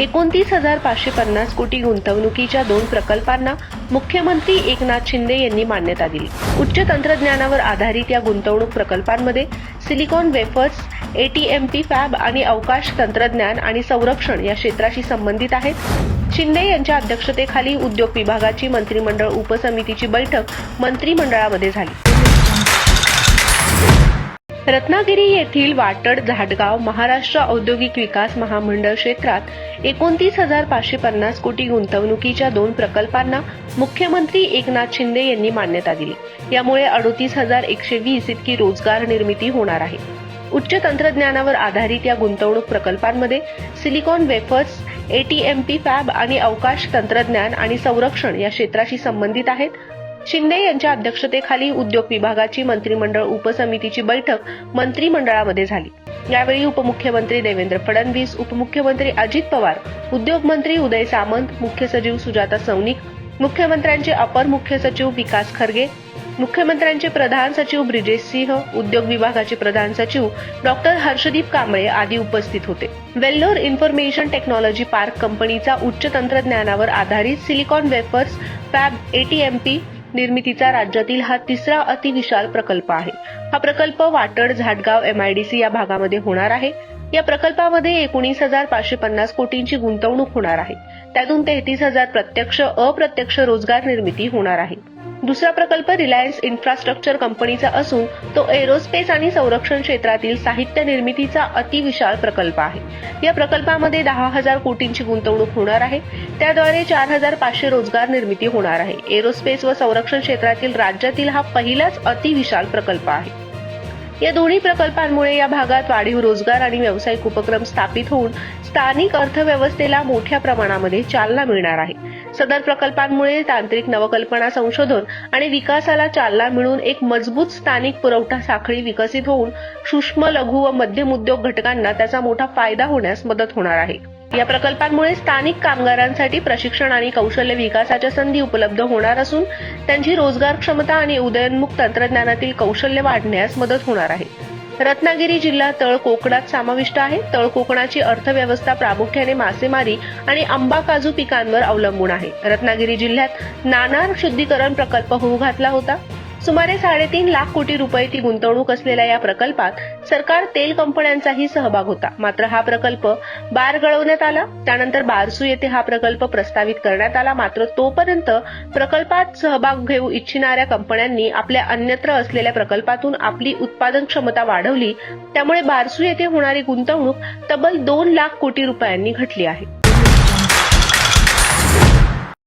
एकोणतीस हजार पाचशे पन्नास कोटी गुंतवणुकीच्या दोन प्रकल्पांना मुख्यमंत्री एकनाथ शिंदे यांनी मान्यता दिली. उच्च तंत्रज्ञानावर आधारित या गुंतवणूक प्रकल्पांमध्ये सिलिकॉन वेफर्स एटीएमटी फॅब आणि अवकाश तंत्रज्ञान आणि संरक्षण या क्षेत्राशी संबंधित आहेत. शिंदे यांच्या अध्यक्षतेखाली उद्योग विभागाची मंत्रिमंडळ उपसमितीची बैठक मंत्रिमंडळामध्ये झाली. रत्नागिरी येथील वाटड झाडगाव महाराष्ट्र औद्योगिक विकास महामंडळ क्षेत्रात एकोणतीस हजार पाचशे पन्नास कोटी गुंतवणुकीच्या दोन प्रकल्पांना मुख्यमंत्री एकनाथ शिंदे यांनी मान्यता दिली. यामुळे अडोतीस हजार एकशे वीस इतकी रोजगार निर्मिती होणार आहे. उच्च तंत्रज्ञानावर आधारित या गुंतवणूक प्रकल्पांमध्ये सिलिकॉन वेफर्स एटीएमपी फॅब आणि अवकाश तंत्रज्ञान आणि संरक्षण या क्षेत्राशी संबंधित आहेत. शिंदे यांच्या अध्यक्षतेखाली उद्योग विभागाची मंत्रिमंडळ उपसमितीची बैठक मंत्रिमंडळामध्ये झाली. यावेळी उपमुख्यमंत्री देवेंद्र फडणवीस उपमुख्यमंत्री अजित पवार उद्योग मंत्री उदय सामंत मुख्य सचिव सुजाता सौनिक मुख्यमंत्र्यांचे अपर मुख्य सचिव विकास खरगे मुख्यमंत्र्यांचे प्रधान सचिव ब्रिजेश सिंह उद्योग विभागाचे प्रधान सचिव डॉक्टर हर्षदीप कांबळे आदी उपस्थित होते. वेल्लोर इन्फॉर्मेशन टेक्नॉलॉजी पार्क कंपनीचा उच्च तंत्रज्ञानावर आधारित सिलिकॉन वेफर्स फॅब एटीएमपी निर्मितीचा राज्यातील हा तिसरा अतिविशाल प्रकल्प आहे. हा प्रकल्प वाटड झाडगाव एमआयडीसी या भागामध्ये होणार आहे. या प्रकल्पामध्ये एकोणीस हजार पाचशे पन्नास कोटींची गुंतवणूक होणार आहे. त्यातून तेहतीस हजार प्रत्यक्ष अप्रत्यक्ष रोजगार निर्मिती होणार आहे. दुसरा प्रकल्प रिलायन्स इन्फ्रास्ट्रक्चर कंपनीचा असून तो एरोस्पेस आणि संरक्षण क्षेत्रातील साहित्य निर्मितीचा अतिविशाल प्रकल्प आहे. या प्रकल्पामध्ये दहा हजार कोटींची गुंतवणूक होणार आहे. त्याद्वारे चार हजार पाचशे रोजगार निर्मिती होणार आहे. एरोस्पेस व संरक्षण क्षेत्रातील राज्यातील हा पहिलाच अतिविशाल प्रकल्प आहे. या दोन्ही प्रकल्पांमुळे या भागात वाढीव रोजगार आणि व्यावसायिक उपक्रम स्थापित होऊन स्थानिक अर्थव्यवस्थेला मोठ्या प्रमाणामध्ये चालना मिळणार आहे. सदर प्रकल्पांमुळे तांत्रिक नवकल्पना संशोधन आणि विकासाला चालना मिळून एक मजबूत स्थानिक पुरवठा साखळी विकसित होऊन सूक्ष्म लघु व मध्यम उद्योग घटकांना त्याचा मोठा फायदा होण्यास मदत होणार आहे. या प्रकल्पांमुळे स्थानिक कामगारांसाठी प्रशिक्षण आणि कौशल्य विकासाच्या संधी उपलब्ध होणार असून त्यांची रोजगार क्षमता आणि उदयोन्मुख तंत्रज्ञानातील कौशल्य वाढण्यास मदत होणार आहे. रत्नागिरी जिल्हा तळ कोकणात समाविष्ट आहे. तळ कोकणाची अर्थव्यवस्था प्रामुख्याने मासेमारी आणि आंबा काजू पिकांवर अवलंबून आहे. रत्नागिरी जिल्ह्यात नाणार शुद्धीकरण प्रकल्प होऊ घातला होता. सुमारे साडेतीन लाख कोटी रुपये ती गुंतवणूक असलेल्या या प्रकल्पात सरकार तेल कंपन्यांचाही सहभाग होता. मात्र हा प्रकल्प बार गळवण्यात आला. त्यानंतर बारसू येथे हा प्रकल्प प्रस्तावित करण्यात आला. मात्र तोपर्यंत प्रकल्पात सहभाग घेऊ इच्छिणाऱ्या कंपन्यांनी आपल्या अन्यत्र असलेल्या प्रकल्पातून आपली उत्पादन क्षमता वाढवली. त्यामुळे बारसू येथे होणारी गुंतवणूक तब्बल दोन लाख कोटी रुपयांनी घटली आहे.